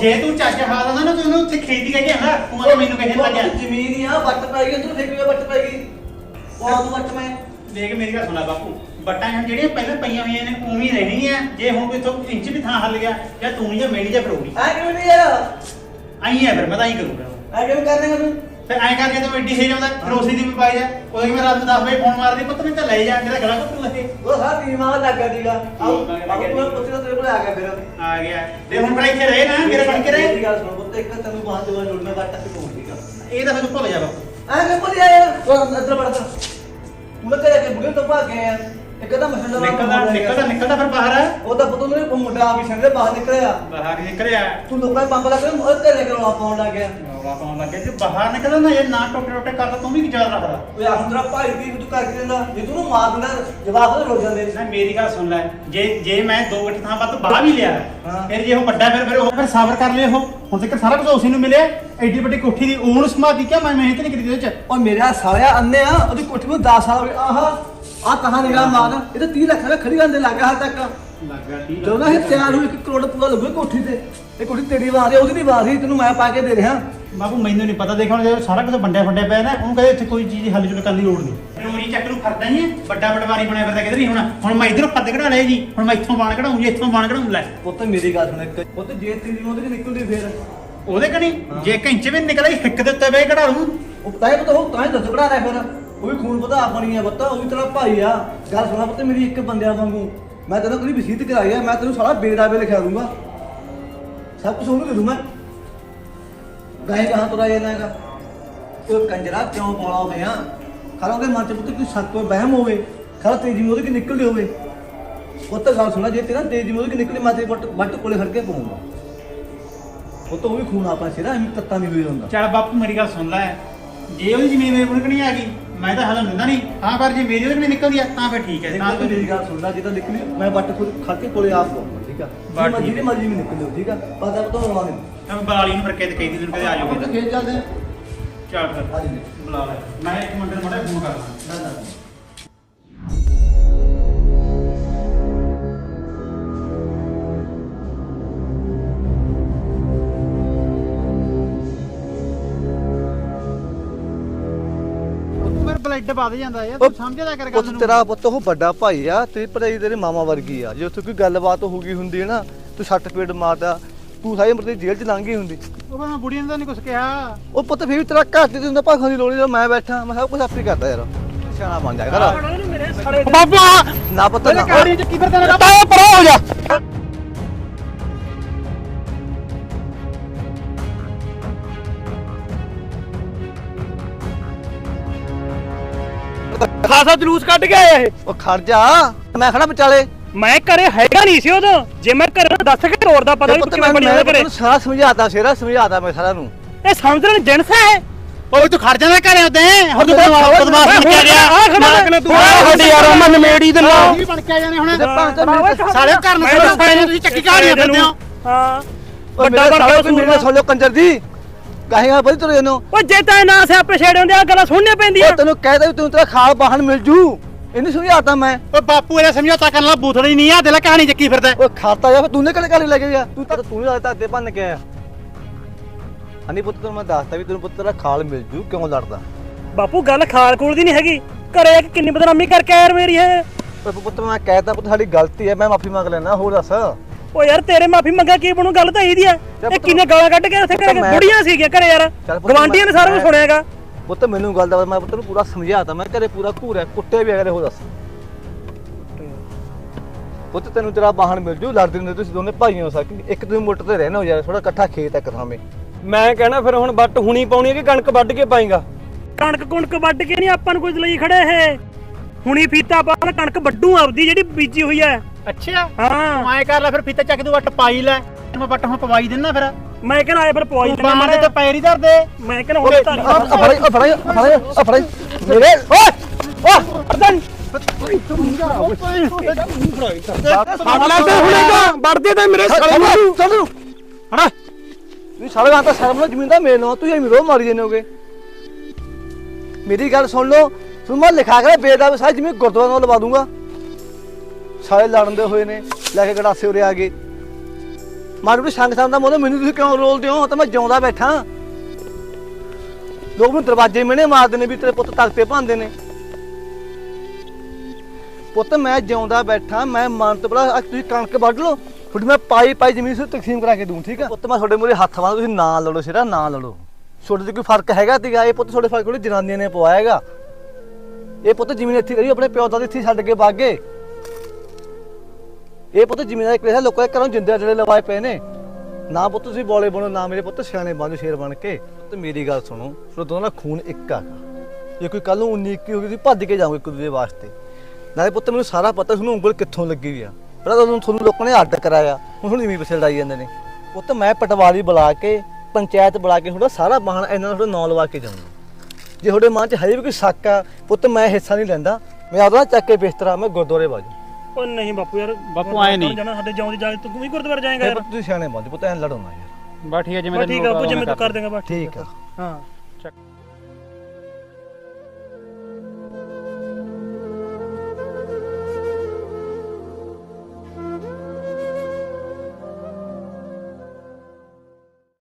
Speaker 3: ਜੇ ਤੂੰ ਚੱਜ ਹਾਲ ਆਉਂਦਾ ਨਾ ਤੂੰ ਉੱਥੇ ਖੇਤੀ ਕਹਿ ਕੇ ਆਂਦਾ ਤੂੰ ਮਤਲਬ ਮੈਨੂੰ ਕਹਿਣ ਲੱਗਿਆ।
Speaker 2: ਜ਼ਮੀਨ ਆ ਵੱਟ ਪੈ ਗਈ ਤੂੰ ਠੇਕੇ ਵੱਟ ਪੈ ਗਈ? ਉਹ ਤੂੰ ਵੱਟ ਮੈਂ।
Speaker 3: ਦੇਖ ਮੇਰੀ ਗੱਲ ਸੁਣਾ ਬਾਪੂ ਬੱਟਾਂ ਜਿਹੜੀਆਂ ਪਹਿਲਾਂ ਪਈਆਂ ਹੋਈਆਂ ਨੇ ਉਵੇਂ ਹੀ ਰਹਿਣੀਆਂ ਜੇ ਹੁਣ ਕੋਈ ਤੋਂ ਇੰਚ ਵੀ ਥਾਂ ਹੱਲ ਗਿਆ ਜਾਂ ਤੂੰ ਜਾਂ ਮੇਰੀ ਜਾਂ ਫਰੋੜੀ
Speaker 2: ਐ ਕਿਵੇਂ ਨਹੀਂ ਯਾਰ
Speaker 3: ਆਈ ਹੈ ਫਿਰ ਮੈਂ ਤਾਂ ਹੀ ਕਰੂੰਗਾ।
Speaker 2: ਐ ਕਿਵੇਂ ਕਰਨੇਗਾ ਤੂੰ?
Speaker 3: ਫਿਰ ਐਂ ਕਰਕੇ ਤੂੰ ਐਡੀ ਸਹੀ ਜਾਂਦਾ ਰੋਸੀ ਦੀ ਵੀ ਪਾਈ ਜਾ। ਉਹਦੇ ਕਿ ਮੈਂ ਰਾਤ ਨੂੰ 10 ਵਜੇ ਫੋਨ ਮਾਰਦੀ ਪੁੱਤ ਮੈਨੂੰ ਤਾਂ ਲੈ ਜਾ ਮੇਰਾ ਗਲਾ ਘੁੱਟੂ ਲੱਗੇ?
Speaker 2: ਉਹ ਸਾਰਾ ਦਿਮਾਗ ਲੱਗ ਗਿਆ ਸੀਗਾ ਆਉ ਆਉ ਪੁੱਤ ਤੇਰੇ ਕੋਲ ਆ ਗਿਆ ਫਿਰ।
Speaker 3: ਆ ਗਿਆ। ਤੇ ਹੁਣ ਫਿਰ ਇੱਥੇ ਰਹੇ ਨਾ ਮੇਰੇ ਬਣ ਕੇ ਰਹੇ।
Speaker 2: ਗੱਲ ਸੁਣ ਪੁੱਤ ਇੱਕ ਤੈਨੂੰ ਬਾਹਰ ਜਵਾ ਜੋੜ ਮੈਂ ਵੱਟ ਤੇ ਪਹੁੰਚ ਗਿਆ
Speaker 3: ਇਹ ਤਾਂ ਮੈਨੂੰ ਭੁੱਲ ਜਾ ਬਾਪੂ
Speaker 2: ਐ ਕਿ ਪੁੱਤ ਯਾਰ ਉਹ ਅੰਦਰ ਵੜਦਾ ਉਹ ਘਰੇ ਕੇ ਬੁੜੇ ਤੋਂ ਭਾਗ ਗਏ
Speaker 3: ਨਿਕਲਦਾ ਨਿਕਲਦਾ ਨਿਕਲਦਾ ਫਿਰ ਬਾਹਰ?
Speaker 2: ਉਹ ਤਾਂ ਪੁੱਤ ਉਹਨੇ ਮੁੰਡਾ ਆ ਵੀ ਛੱਡੇ ਬਾਹਰ ਨਿਕਲਿਆ।
Speaker 3: ਬਾਹਰ ਨਿਕਲਿਆ।
Speaker 2: ਤੂੰ ਲੋਕਾਂ ਦੇ ਪੰਪ ਲੱਗ ਗਿਆ ਉਹ ਘਰੇ ਕੇ ਰੌਲਾ ਪਾਉਣ ਲੱਗ ਗਿਆ।
Speaker 3: ਰੌਲਾ ਪਾਉਣ ਲੱਗੇ ਜੇ ਬਾਹਰ ਨਿਕਲਦਾ ਨਾ ਇਹ ਨਾ ਟੋਟੇ ਟੋਟੇ ਕਰਦਾ ਤੂੰ ਵੀ ਕੀ ਯਾਦ ਰੱਖਦਾ?
Speaker 2: ਓਏ ਆਹ ਤੇਰਾ ਭਾਈ ਵੀ ਤੂੰ ਕਰਕੇ ਦਿੰਦਾ। ਜੇ ਤੂੰ ਉਹਨੂੰ ਮਾਰ ਦਿੰਦਾ ਜਵਾਬ ਜਾਂਦੇ। ਨੇ
Speaker 3: ਮੇਰੀ ਗੱਲ ਸੁਣ ਲੈ। ਜੇ ਜੇ ਮੈਂ ਦੋ ਗਿੱਠ ਥਾਂ ਵੱਧ ਬਾਹ ਵੀ ਲਿਆ। ਫਿਰ ਜੇ ਉਹ ਵੱਡਾ ਫਿਰ ਫਿਰ ਉਹ ਫਿਰ ਸਬਰ ਕਰ ਲਿਆ ਉਹ। ਹੁਣ ਤੱਕ ਸਾਰਾ ਕੁਝ ਉਸੇ ਨੂੰ ਮਿਲਿਆ। ਐਡੀ ਵੱਡੀ ਕੋਠੀ ਦੀ ਉਹਨੂੰ ਸਮਾਧੀ ਕਿਆ ਮੈਂ ਮਿਹਨਤ ਨਹੀਂ ਕੀਤੀ ਉਹਦੇ ਚ।
Speaker 2: ਓ ਮੇਰਾ ਸਾਲਿਆ ਅੰਨੇ ਆ, ਉਹਦੀ ਕੋਠੀ ਨੂੰ 10 ਸਾਲ ਹੋ ਗਏ। ਆਹ ਆ ਕਹਾਂ ਨਿਗਾਹ ਮਾਰ ਇਹ ਤਾਂ 30 ਲੱਖ ਦਾ ਖੜੀ ਗੰਦੇ ਲੱਗਾ ਹਾਲ ਤੱਕ।
Speaker 3: ਲੱਗਾ ਠੀਕ
Speaker 2: ਜਦੋਂ ਨਾ ਇਹ ਤਿਆਰ ਹੋਈ 1 ਕਰੋੜ ਪੂਰਾ ਲੱਗੂ ਇਹ ਕੋਠੀ ਤੇ। ਇਹ ਕੋਠੀ ਤੇਰੀ ਵਾਰ ਹੈ ਉਹਦੀ ਨਹੀਂ ਵਾਰ ਸੀ ਤੈਨੂੰ ਮੈਂ ਪਾ ਕੇ ਦੇ ਰਿਹਾ।
Speaker 3: ਬਾਬੂ ਮੈਨੂੰ ਨਹੀਂ ਪਤਾ ਦੇਖ ਹੁਣ ਜੇ ਸਾਰਾ ਕੁਝ ਵੰਡਿਆ ਵੰਡਿਆ ਪਿਆ ਨਾ ਉਹਨੂੰ ਕਹਿੰਦੇ ਇੱਥੇ ਕੋਈ ਚੀਜ਼ ਹੱਲ ਜੁਲ ਕਰਨ ਦੀ ਲੋੜ ਨਹੀਂ। ਰੋਰੀ ਚੱਕ ਨੂੰ ਫਰਦਾ ਹੀ ਹੈ ਵੱਡਾ ਪਟਵਾਰੀ ਬਣਿਆ ਫਿਰਦਾ ਕਿਧਰ ਹੀ ਹੁਣ ਹੁਣ ਮੈਂ ਇਧਰੋਂ ਫੱਦ ਕਢਾ ਲਿਆ ਜੀ ਹੁਣ ਮੈਂ ਇੱਥੋਂ ਬਾਣ ਕਢਾਉਂ ਜੀ ਇੱਥੋਂ ਬਾਣ ਕਢਾਉਂ ਲੈ।
Speaker 2: ਪੁੱਤ ਮੇਰੀ ਗੱਲ ਸੁਣ ਇੱਕ ਪੁੱਤ ਜੇ ਤੇਰੀ ਉਹਦੇ ਨਿਕਲਦੀ ਫੇਰ।
Speaker 3: ਉਹਦੇ ਕਣੀ? ਜੇ ਘੰਚੇ ਵੀ ਨਿਕਲਿਆ ਹਿੱਕ ਦੇ ਉੱਤੇ ਵੇ ਕਢਾ ਲੂੰ
Speaker 2: ਉਹ ਤਾਂ ਇਹ ਪਤਾ ਉਹ ਤਾਂ ਹੀ ਦੱਸ ਕਢਾ ਰਿਹਾ ਫਿਰ। ਉਹ ਵੀ ਖੂਨ ਪਤਾ ਆਪਣੀ ਆ ਪੁੱਤ ਉਹ ਵੀ ਤੇਰਾ ਭਾਈ ਆ। ਗੱਲ ਸੁਣਾ ਪੁੱਤ ਮੇਰੀ ਇੱਕ ਬੰਦਿਆਂ ਵਾਂਗੂ। ਮੈਂ ਤੈਨੂੰ ਕੋਈ ਵਸੀਤ ਕਰਾਈ ਆ, ਮੈਂ ਤੈਨੂੰ ਸਾਰਾ ਬੇੜਾਵੇ ਲਿਖਾ ਦੂੰਗਾ। ਸਭ ਕੁਝ ਉਹਨੂੰ ਦੇ ਦੂੰ ਮੈਂ। ਗਾਏ ਕਹਾਂ ਤੁਰਾ ਜਾਣਾ ਹੈਗਾ? ਉਹ ਕੰਜਰਾ, ਕਿਉਂ ਪੌਲਾ ਹੋਇਆ ਖਰਾ ਉਹਦੇ ਮਨ ਚ ਪੁੱਤ ਕੋਈ ਸ਼ੱਕ ਕੋਈ ਵਹਿਮ ਹੋਵੇ, ਖਰਾ ਤੇਜੀ ਉਹਦੇ ਕਿ ਨਿਕਲਦੀ ਹੋਵੇ। ਉਹ ਤਾਂ ਗੱਲ ਸੁਣਾ ਜੇ ਤੇਰਾ ਤੇਜੀ ਉਹਦੇ ਕਿ ਨਿਕਲੇ, ਮੈਂ ਤੇ ਵੱਟ ਵੱਟ ਕੋਲੇ ਖੜ ਕੇ ਪਾਉਂਗਾ। ਉਹ ਤਾਂ ਉਹ ਵੀ ਖੂਨ ਆਪਾਂ ਸਿਰਾ ਐਵੇਂ ਤੱਤਾ ਨਹੀਂ ਹੋਈ ਹੁੰਦਾ
Speaker 3: ਚੱਲ ਬਾਪੂ, ਮੇਰੀ ਗੱਲ ਸੁਣ ਲੈ। ਜੇ ਉਹਦੀ ਜ਼ਮੀਨ ਮੇਰੇ ਕੋਲ ਨਹੀਂ ਆ ਗਈ ਮੈਂ ਤਾਂ ਹੱਲ ਦਿੰਦਾ ਨਹੀਂ। ਹਾਂ ਪਰ ਜੇ ਮੇਰੀ ਉਹਦੇ ਕੋਲ ਨਿਕਲਦੀ ਆ ਤਾਂ ਫਿਰ ਠੀਕ ਹੈ।
Speaker 2: ਦੇਖੋ
Speaker 3: ਤਾਂ
Speaker 2: ਤੂੰ ਮੇਰੀ ਗੱਲ ਸੁਣਦਾ ਜੇ ਤਾਂ ਨਿਕਲੀ ਮੈਂ ਵੱਟ ਖੁਦ ਖੜ ਕੇ ਕੋਲੇ ਆਪ ਪਾਉਂਗਾ ਠੀਕ ਆ?
Speaker 3: ਠੀਕ
Speaker 2: ਜਿਹਦੀ ਮਰਜ਼ੀ ਵੀ ਨਿਕਲਿਓ ਠੀਕ ਆ? ਬਸ ਆਪ ਤੋਂ ਰਵਾ ਦੇ
Speaker 3: ਮੈਂ ਬਲਾਲੀ ਨੂੰ ਫਿਰ ਕਿਤੇ ਕਹੀ ਦੀ ਤੈਨੂੰ ਕਦੇ ਆ ਜਾਓਗੇ ਤਾਂ
Speaker 2: ਖੇਤ ਚੱਲਦੇ
Speaker 3: ਚੱਲ ਫਿਰ ਬੁਲਾ ਲੈ। ਮੈਂ ਇੱਕ ਮਿੰਟ ਨੂੰ ਮੜਾ ਫੋਨ ਕਰਦਾ
Speaker 2: ਨਾ ਨਾ।
Speaker 3: ਵੱਧ ਜਾਂਦਾ ਯਾਰ ਤੂੰ ਸਮਝਦਾ ਕਰ ਗੱਲ
Speaker 2: ਪੁੱਤ
Speaker 3: ਨੂੰ।
Speaker 2: ਤੇਰਾ ਪੁੱਤ ਉਹ ਵੱਡਾ ਭਾਈ ਆ ਤੇਰੀ ਭਰਾਈ ਤੇਰੇ ਮਾਮਾ ਵਰਗੀ ਆ। ਜੇ ਉੱਥੇ ਕੋਈ ਗੱਲਬਾਤ ਹੋ ਗਈ ਹੁੰਦੀ ਹੈ ਨਾ ਤੂੰ ਛੱਟ ਪੇਟ ਮਾਰਦਾ ਤੂੰ ਸਾਰੀ ਉਮਰ ਜੇਲ੍ਹ ਚ ਲੰਘ ਗਈ ਹੁੰਦੀ।
Speaker 3: ਉਹ ਮੈਂ ਬੁੜੀਆਂ ਨੇ ਤਾਂ ਨਹੀਂ ਕੁਝ ਕਿਹਾ।
Speaker 2: ਉਹ ਪੁੱਤ ਫਿਰ ਵੀ ਤੇਰਾ ਘਰ ਤੇ ਹੁੰਦਾ ਭਾਖਾਂ ਦੀ ਲੋੜ ਜਦੋਂ ਮੈਂ ਬੈਠਾ ਮੈਂ ਸਭ ਕੁਝ ਆਪੇ ਕਰਦਾ ਯਾਰ। ਸਿਆਣਾ ਬਣ ਜਾ ਕਰ
Speaker 3: ਬਾਬਾ!
Speaker 2: ਨਾ ਪੁੱਤ ਨਾ।
Speaker 3: ਕਾੜੀ ਚ ਕੀ ਫਿਰਦਾ ਨਾ ਬਾਬਾ ਪਰੋ ਹੋ ਜਾ।
Speaker 1: ਖਾਸਾ ਜਲੂਸ ਕੱਢ ਕੇ ਆਇਆ ਇਹ।
Speaker 2: ਉਹ ਖੜ ਜਾ ਮੈਂ ਖੜਾ ਵਿਚਾਲੇ।
Speaker 1: ਮੈਂ ਘਰੇ ਹੈਗਾ ਨਹੀਂ ਸੀ ਉਦੋਂ। ਜੇ ਮੈਂ ਘਰੇ ਨੂੰ ਦੱਸ ਕੇ ਤੋਰ ਦਾ ਪਤਾ
Speaker 2: ਪੁੱਤ
Speaker 1: ਕਿਵੇਂ
Speaker 2: ਮੈਂ
Speaker 1: ਬਣੀ ਉਹਦੇ ਘਰੇ।
Speaker 2: ਤੈਨੂੰ ਸਾਰਾ ਸਮਝਾਤਾ ਸੇਰਾ ਸਮਝਾਤਾ ਮੈਂ ਸਾਰਾ ਨੂੰ।
Speaker 1: ਇਹ ਸਮਝਣ ਜਿੰਸ ਹੈ
Speaker 3: ਓਏ ਤੂੰ ਖੜ ਜਾਂਦਾ ਘਰੇ ਉਤੇ। ਹੁਣ ਤੂੰ ਬਦਮਾਸ਼ ਬਦਮਾਸ਼ ਬਣ ਕੇ ਆ ਗਿਆ।
Speaker 1: ਆ ਖੜਾ ਨੇ ਤੂੰ
Speaker 3: ਸਾਡੀ ਯਾਰ ਮੈਂ ਨਮੇੜੀ ਦੇ ਨਾਲ ਕੀ ਬਣ ਕੇ ਜਾਣੇ ਹੁਣ। ਸਾਲੇ ਘਰ ਨੂੰ ਸਾਲੇ ਸਾਲੇ ਤੁਸੀਂ ਚੱਕੀ ਕਾੜੀਆਂ ਫਿਰਦੇ ਹੋ।
Speaker 1: ਹਾਂ।
Speaker 2: ਉਹ
Speaker 1: ਵੱਡਾ
Speaker 2: ਮੇਰੇ
Speaker 1: ਬਣ
Speaker 2: ਸਾਲੇ
Speaker 1: ਕੇ
Speaker 2: ਕੋਈ ਮੇਰੇ ਨਾਲ ਸੁਣ ਲਿਓ ਕੰਜਰ ਦੀ। ਕਹੇਗਾ ਬਈ ਤੁਰੇ ਇਹਨੂੰ?
Speaker 1: ਉਹ ਜੇ ਤਾਂ ਨਾ ਸੇ ਆਪੇ ਛੇੜੇ ਹੁੰਦੇ ਆ ਗੱਲਾਂ ਸੁਣਨੇ ਪੈਂਦੀਆਂ।
Speaker 2: ਉਹ ਤੈਨੂੰ ਕਹਿਦਾ ਵੀ ਤੂੰ ਤੇਰਾ ਖਾਲ ਬਾਹਣ ਮਿਲ ਜੂ। ਇਹਨੂੰ ਸਮਝਾਤਾ ਮੈਂ।
Speaker 3: ਓਏ ਬਾਪੂ ਇਹਦਾ ਸਮਝੌਤਾ ਕਰਨ ਲਾ ਬੂਥੜੀ ਨਹੀਂ ਆ ਦਿਲ ਕਹਾਣੀ ਚੱਕੀ ਫਿਰਦਾ
Speaker 2: ਉਹ ਖਾਤਾ ਜਾ ਫਿਰ ਤੂੰ ਨੇ ਕਦੇ ਕਦੇ ਲੈ ਕੇ ਗਿਆ। ਤੂੰ ਤਾਂ ਤੂੰ ਹੀ ਤਾਂ ਤੇ ਭੰਨ ਕੇ ਆਇਆ। ਅਨੀ ਪੁੱਤ ਤੈਨੂੰ ਮੈਂ ਦੱਸਤਾ ਵੀ ਤੈਨੂੰ ਪੁੱਤ ਤੇਰਾ ਖਾਲ ਮਿਲ ਜੂ ਕਿਉਂ ਲੜਦਾ?
Speaker 1: ਬਾਪੂ ਗੱਲ ਖਾਲ ਖੂਲ ਦੀ ਨਹੀਂ ਹੈਗੀ। ਘਰੇ ਆ ਕੇ ਕਿੰਨੀ ਬਦਨਾਮੀ ਕਰਕੇ ਆਇਆ ਯਾਰ ਮੇਰੀ ਹੈ।
Speaker 2: ਓਏ ਪੁੱਤ ਮੈਂ ਕਹਿਤਾ ਪੁੱਤ ਸਾਡੀ ਗਲਤੀ ਹੈ ਮੈਂ ਮਾਫੀ ਮੰਗ ਲੈਣਾ ਹੋਰ ਦੱਸ।
Speaker 1: ਉਹ ਯਾਰ ਤੇਰੇ ਮਾਫੀ ਮੰਗਾ ਕੀ ਬਣੂ? ਗੱਲ ਤਾਂ ਇਹਦੀ ਆ। ਇਹ ਕਿੰਨੇ ਗਾਲਾਂ ਕੱਢ ਕੇ ਉੱਥੇ ਘਰੇ ਬੁੜੀਆਂ ਸੀਗੀਆਂ ਘਰੇ ਯਾਰ। ਗਵਾਂਢੀਆਂ ਨੇ ਸਾਰਾ ਕੁਝ ਸੁਣਿਆਗਾ।
Speaker 2: ਪੁੱਤ ਮੈਨੂੰ ਗੱਲ ਦਾ ਮੈਂ ਪੁੱਤ ਨੂੰ ਪੂਰਾ ਸਮਝਾਤਾ ਮੈਂ ਘਰੇ ਪੂਰਾ ਘੂਰਿਆ ਕੁੱਟੇ ਵੀ ਅਗਲੇ ਹੋ ਦੱਸ। ਪੁੱਤ ਤੈਨੂੰ ਤੇਰਾ ਬਾਹਣ ਮਿਲ ਜੂ ਲੜਦੇ ਹੁੰਦੇ ਤੁਸੀਂ ਦੋਨੇ ਭਾਈ ਹੋ ਸਕੀ। ਇੱਕ ਤੁਸੀਂ ਮੁੱਟ ਤੇ ਰਹਿਣਾ ਹੋ ਯਾਰ ਥੋੜਾ ਇਕੱਠਾ ਖੇਤ ਹੈ ਇੱਕ ਥਾਵੇਂ
Speaker 6: ਮੈਂ। ਕਹਿਣਾ ਫਿਰ ਹੁਣ ਵੱਟ ਹੁਣੀ ਪਾਉਣੀ ਹੈ ਕਿ ਕਣਕ ਵੱਢ ਕੇ ਪਾਏਗਾ?
Speaker 1: ਕਣਕ ਕੁਣਕ ਵੱਢ ਕੇ ਨਹੀਂ ਆਪਾਂ ਨੂੰ ਕੁਝ ਲਈ ਖੜੇ ਇਹ। ਹੁਣੀ ਫੀਤਾ ਪਾ ਲੈ ਕਣਕ ਵੱਡੂ ਆਪਦੀ ਜਿਹੜੀ ਬੀਜੀ ਹੋਈ ਐ
Speaker 3: ਅੱਛਾ?
Speaker 1: ਹਾਂ।
Speaker 3: ਤੂੰ ਐ ਕਰ ਲੈ ਫਿਰ ਫੀਤਾ ਚੱਕ ਦੂ ਵੱਟ ਪਾਈ ਲੈ। ਮੈਂ ਵੱਟ ਹੁਣ ਪਵਾਈ ਦਿੰਦਾ ਫਿਰ।
Speaker 1: ਮੈਂ ਕਹਿੰਦਾ ਆਏ ਫਿਰ ਪਵਾਈ ਦਿੰਦੇ
Speaker 3: ਬਾਹਰ ਦੇ
Speaker 1: ਮੈਂ?
Speaker 3: ਤੇ ਪੈਰ ਹੀ ਧਰ ਦੇ।
Speaker 1: ਮੈਂ ਕਹਿੰਦਾ ਹੁਣ ਤਾਂ
Speaker 2: ਆ ਫੜਾਈ ਆ ਫੜਾਈ ਆ ਫੜਾਈ ਆ ਫੜਾਈ। ਮੇਰੇ ਓਏ ਓ ਅਰਦਨ
Speaker 6: ਸਾਲਾ ਤੇ ਹੁਣੇਗਾ ਵੱਢਦੇ ਤੇ ਮੇਰੇ ਸਾਲੇ ਨੂੰ।
Speaker 2: ਚੱਲ ਨੂੰ ਹੜਾ ਤੁਸੀਂ ਸਾਲੇ ਤਾਂ ਸ਼ਰਮ ਨਾਲ ਜ਼ਮੀਨ ਦਾ ਮੇਲ ਨਾ ਤੁਸੀਂ ਐਵੇਂ ਰੋ ਮਾਰੀ ਜਾਂਦੇ ਹੋਗੇ। ਮੇਰੀ ਗੱਲ ਸੁਣ ਲਓ ਤੂੰ ਮੈਂ ਲਿਖਾ ਕੇ ਬੇਦਾ ਵੀ ਸਾਰੀ ਜ਼ਮੀਨ ਗੁਰਦੁਆਰਾ ਨਾਲ ਲਵਾ ਦੂੰਗਾ। ਸਾਰੇ ਲੜਨਦੇ ਹੋਏ ਨੇ, ਲੈ ਕੇ ਗੜਾਸੇ ਉਰੇ ਆ ਗਏ। ਮਾਰੂ ਵੀ ਸੰਗ ਸੰਗ ਦਾ ਮੋਨੇ ਮੈਨੂੰ ਤੁਸੀਂ ਕਿਉਂ ਰੋਲਦੇ ਹੋ? ਤਾਂ ਮੈਂ ਜਿਉਂਦਾ ਬੈਠਾ। ਲੋਕ ਮੈਨੂੰ ਦਰਵਾਜ਼ੇ ਮਿਹਣੇ ਮਾਰਦੇ ਨੇ ਵੀ ਤੇਰੇ ਪੁੱਤ ਤਖਤੇ ਭਾਂਦੇ ਨੇ। ਪੁੱਤ, ਮੈਂ ਜਿਉਂਦਾ ਬੈਠਾ, ਮੈਂ ਮਨ ਤੋਂ ਬੜਾ, ਅੱਜ ਤੁਸੀਂ ਕਣਕ ਵੱਢ ਲਓ। ਤੁਹਾਡੀ ਮੈਂ ਪਾਈ ਪਾਈ ਜ਼ਮੀਨ ਸੇ ਤਕਸੀਮ ਕਰਾ ਕੇ ਦੂੰ ਠੀਕ ਆ? ਪੁੱਤ, ਮੈਂ ਤੁਹਾਡੇ ਮੂਰੇ ਹੱਥ ਵਾਂ ਤੁਸੀਂ ਨਾ ਲੜੋ ਸਿਰਾ, ਨਾ ਲੜੋ। ਛੋਟੇ ਤੇ ਕੋਈ ਫ਼ਰਕ ਹੈਗਾ ਤੀਗਾ? ਇਹ ਪੁੱਤ ਤੁਹਾਡੇ ਫ਼ਰਕ ਥੋੜੀ ਜਨਾਨੀਆਂ ਨੇ ਪਵਾਇਆ ਹੈਗਾ। ਇਹ ਪੁੱਤ ਜ਼ਮੀਨ ਇੱਥੇ ਰਹੀ, ਆਪਣੇ ਪਿਓ ਦਾ ਇੱਥੇ ਛੱਡ ਕੇ ਭਾਗੇ ਇਹ ਪੁੱਤ ਜ਼ਮੀਨਾਂ ਦੇ ਕਲੇਸ਼ ਆ, ਲੋਕਾਂ ਦੇ ਘਰੋਂ ਜਿੰਦੇ ਜਿਹੜੇ ਲਵਾਏ ਪਏ ਨੇ। ਨਾ ਪੁੱਤ ਤੁਸੀਂ ਬੋਲੇ ਬਣੋ ਨਾ ਮੇਰੇ ਪੁੱਤ ਸਿਆਣੇ ਬਣ ਸ਼ੇਰ ਬਣ ਕੇ। ਤੇ ਮੇਰੀ ਗੱਲ ਸੁਣੋ ਤੁਹਾਡਾ ਦੋਨਾਂ ਦਾ ਖੂਨ ਇੱਕ ਆ। ਜੇ ਕੋਈ ਕੱਲ ਨੂੰ 19 21 ਹੋ ਗਈ ਤੁਸੀਂ ਭੱਜ ਕੇ ਜਾਓਗੇ ਇੱਕ ਦੂਜੇ ਵਾਸਤੇ। ਨਾਲੇ ਪੁੱਤ ਮੈਨੂੰ ਸਾਰਾ ਪਤਾ ਤੁਹਾਨੂੰ ਉਂਗਲ ਕਿੱਥੋਂ ਲੱਗੀ ਵੀ ਆ? ਪਹਿਲਾਂ ਤੁਹਾਨੂੰ ਤੁਹਾਨੂੰ ਲੋਕਾਂ ਨੇ ਅੱਡ ਕਰਾਇਆ ਹੁਣ ਹੁਣ ਇਵੇਂ ਪਿਛੇ ਲੜਾਈ ਜਾਂਦੇ ਨੇ। ਪੁੱਤ ਮੈਂ ਪਟਵਾਰੀ ਬੁਲਾ ਕੇ ਪੰਚਾਇਤ ਬੁਲਾ ਕੇ ਤੁਹਾਡਾ ਸਾਰਾ ਬਾਹਣ ਇਹਨਾਂ ਨੂੰ ਤੁਹਾਡਾ ਨਾਂ ਲਵਾ ਕੇ ਜਾਊਂਗਾ। ਜੇ ਤੁਹਾਡੇ ਮਨ 'ਚ ਹਜੇ ਵੀ ਕੋਈ ਸ਼ੱਕ ਆ ਪੁੱਤ ਮੈਂ ਹਿੱਸਾ ਨਹੀਂ ਲੈਂਦਾ। ਮੈਂ ਆਪਣਾ ਚੱਕ ਕੇ ਬਿਸਤਰਾ ਮੈਂ ਗੁਰਦੁਆਰੇ ਬਾਜੂ
Speaker 1: ਉਹ ਨਹੀਂ ਬਾਪੂ ਯਾਰ
Speaker 3: ਬਾਪੂ ਆਏਂ ਨਹੀਂ।
Speaker 1: ਜਾਣਾ ਸਾਡੇ ਜਿਉਂ ਦੀ ਜਾਲੇ ਤੂੰ ਵੀ ਗੁਰਦੁਆਰੇ ਜਾਏਗਾ ਯਾਰ।
Speaker 2: ਤੁਸੀਂ ਸਿਆਣੇ ਜਾਓ ਪੁੱਤ ਐਂ ਲੜੋ ਨਾ ਯਾਰ।
Speaker 3: ਬਸ ਠੀਕ ਹੈ ਜਿਵੇਂ
Speaker 1: ਬਸ ਠੀਕ ਆ
Speaker 3: ਤੈਨੂੰ
Speaker 1: ਬਾਪੂ ਜਿਵੇਂ ਤੂੰ ਕਰ ਦੇਗਾ ਬਸ
Speaker 2: ਠੀਕ ਆ।
Speaker 1: ਹਾਂ
Speaker 3: ਚੱਕ।